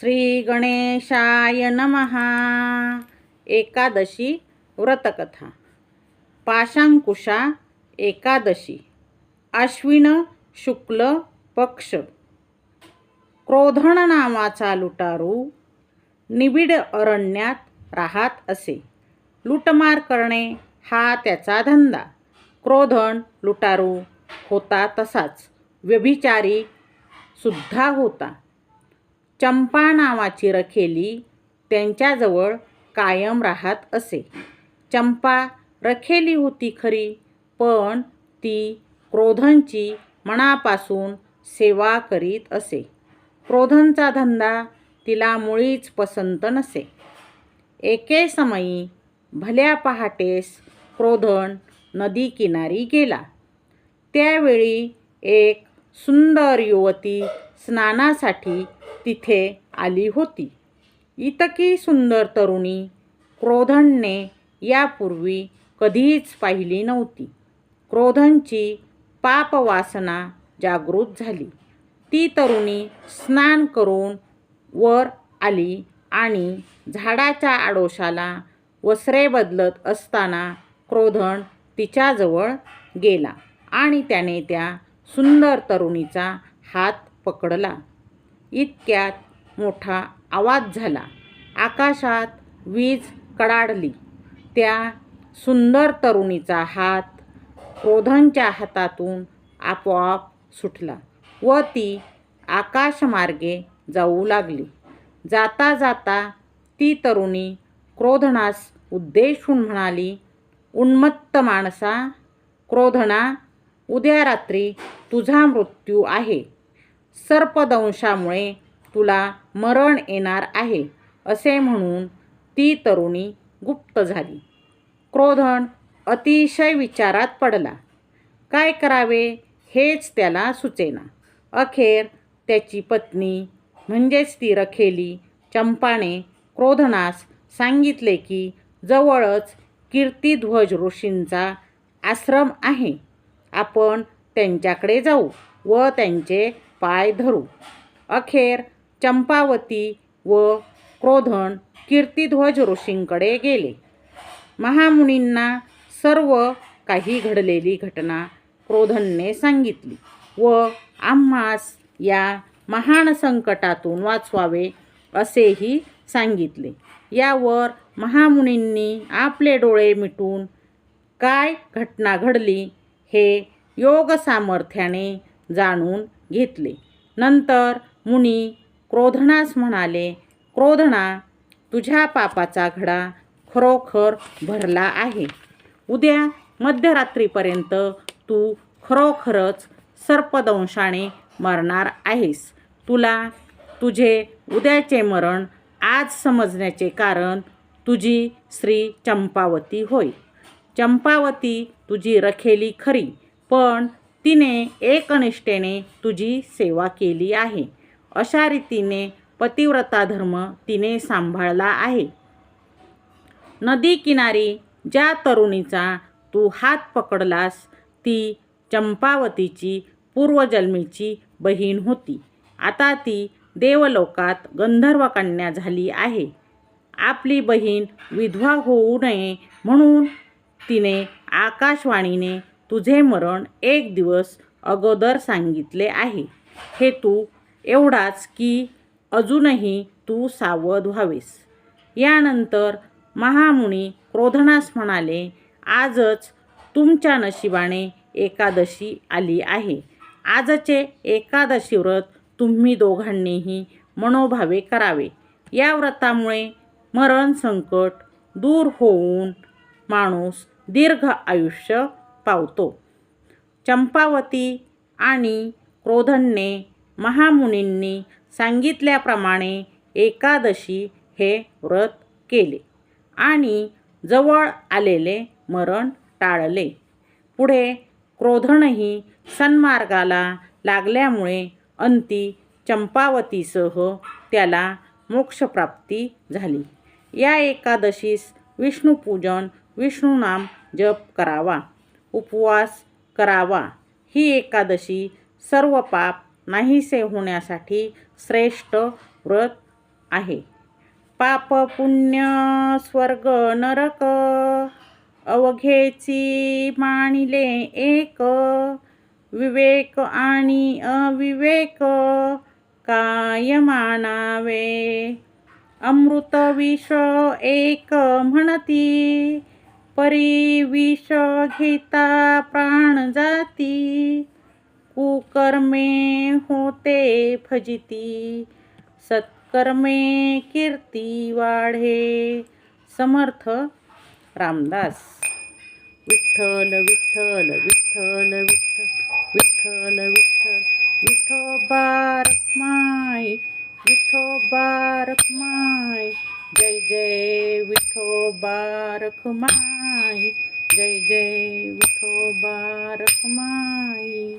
श्री गणेशाय नमहा एकादशी व्रतकथा. पाशांकुशा एकादशी. आश्विन शुक्ल पक्ष. क्रोधन नावाचा लुटारू निबिड अरण्यात राहत असे. लुटमार करणे हा त्याचा धंदा. क्रोधन लुटारू होता तसाच. व्यभिचारी सुद्धा होता. चंपा नावाची रखेली त्यांच्याजवळ कायम राहत असे. चंपा रखेली होती खरी पण ती क्रोधनची मनापासून सेवा करीत असे. क्रोधनचा धंदा तिला मुळीच पसंत नसे. एके समयी भल्या पहाटेस क्रोधन नदी किनारी गेला. त्यावेळी एक सुंदर युवती स्नानासाठी तिथे आली होती. इतकी सुंदर तरुणी क्रोधनने यापूर्वी कधीच पाहिली नव्हती. क्रोधनची पापवासना जागृत झाली. ती तरुणी स्नान करून वर आली आणि झाडाच्या आडोशाला वस्त्रे बदलत असताना क्रोधन तिच्याजवळ गेला आणि त्याने त्या सुंदर तरुणीचा हात पकडला. इतक्यात मोठा आवाज झाला. आकाशात वीज कडाडली. त्या सुंदर तरुणीचा हात क्रोधनच्या हातातून आपोआप सुटला व ती आकाशमार्गे जाऊ लागली. जाता जाता ती तरुणी क्रोधनास उद्देशून म्हणाली उन्मत्त माणसा क्रोधना उद्या रात्री तुझा मृत्यू आहे. सर्पदंशामुळे तुला मरण येणार आहे असे म्हणून ती तरुणी गुप्त झाली. क्रोधन अतिशय विचारात पडला. काय करावे हेच त्याला सुचेना. अखेर त्याची पत्नी म्हणजेच ती रखेली चंपाने क्रोधनास सांगितले की जवळच कीर्तिध्वज ऋषींचा आश्रम आहे. आपण त्यांच्याकडे जाऊ व त्यांचे पाय धरू. अखेर चंपावती व क्रोधन कीर्तिध्वज ऋषींकडे गेले. महामुनींना सर्व काही घडलेली घटना क्रोधनने सांगितली व आम्हास या महान संकटातून वाचवावे असेही सांगितले. यावर महामुनींनी आपले डोळे मिटून काय घटना घडली हे योग सामर्थ्याने जाणून घेतले. नंतर मुनी क्रोधनास म्हणाले क्रोधना तुझ्या पापाचा घडा खरोखर भरला आहे. उद्या मध्यरात्रीपर्यंत तू खरोखरच सर्पदंशाने मरणार आहेस. तुला तुझे उद्याचे मरण आज समजण्याचे कारण तुझी श्री चंपावती होय. चंपावती तुझी रखेली खरी. पण तिने एकनिष्ठेने तुझी सेवा केली आहे. अशा रीतीने पतिव्रता धर्म तिने सांभाळला आहे. नदी किनारी ज्या तरुणीचा तू हात पकडलास ती चंपावतीची पूर्वजन्मीची बहीण होती. आता ती देवलोकात गंधर्व कन्या झाली आहे. आपली बहीण विधवा होऊ नये म्हणून तिने आकाशवाणीने तुझे मरण एक दिवस अगोदर सांगितले आहे. हे तू एवढाच की अजूनही तू सावध व्हावेस. यानंतर महामुनी क्रोधनास म्हणाले आजच तुमच्या नशिबाने एकादशी आली आहे. आजचे एकादशी व्रत तुम्ही दोघांनीही मनोभावे करावे. या व्रतामुळे मरण संकट दूर होऊन माणूस दीर्घ आयुष्य पावतो. चंपावती आणि क्रोधनने महामुनींनी सांगितल्याप्रमाणे एकादशी हे व्रत केले आणि जवळ आलेले मरण टाळले. पुढे क्रोधनही सन्मार्गाला लागल्यामुळे अंती चंपावतीसह त्याला मोक्षप्राप्ती झाली. या एकादशीस विष्णुपूजन विष्णुनाम जप करावा. उपवास करावा. ही एकादशी सर्व पाप नाहीसे होण्यासाठी श्रेष्ठ व्रत आहे. पाप पुण्य स्वर्ग नरक अवघेची मानिले एक विवेक आणि अविवेक काय मानावे अमृत विष एक म्हणती परी विष घेता प्राण जाती कुकर्मे होते फजिती सत्कर्मे कीर्ती वाढे समर्थ रामदास विठ्ठल विठ्ठल विठ्ठल विठ्ठल विठ्ठल विठ्ठल विठो बारक माई विठो बारक माई जय विठोबा रखमाई जय जय विठोबा माई।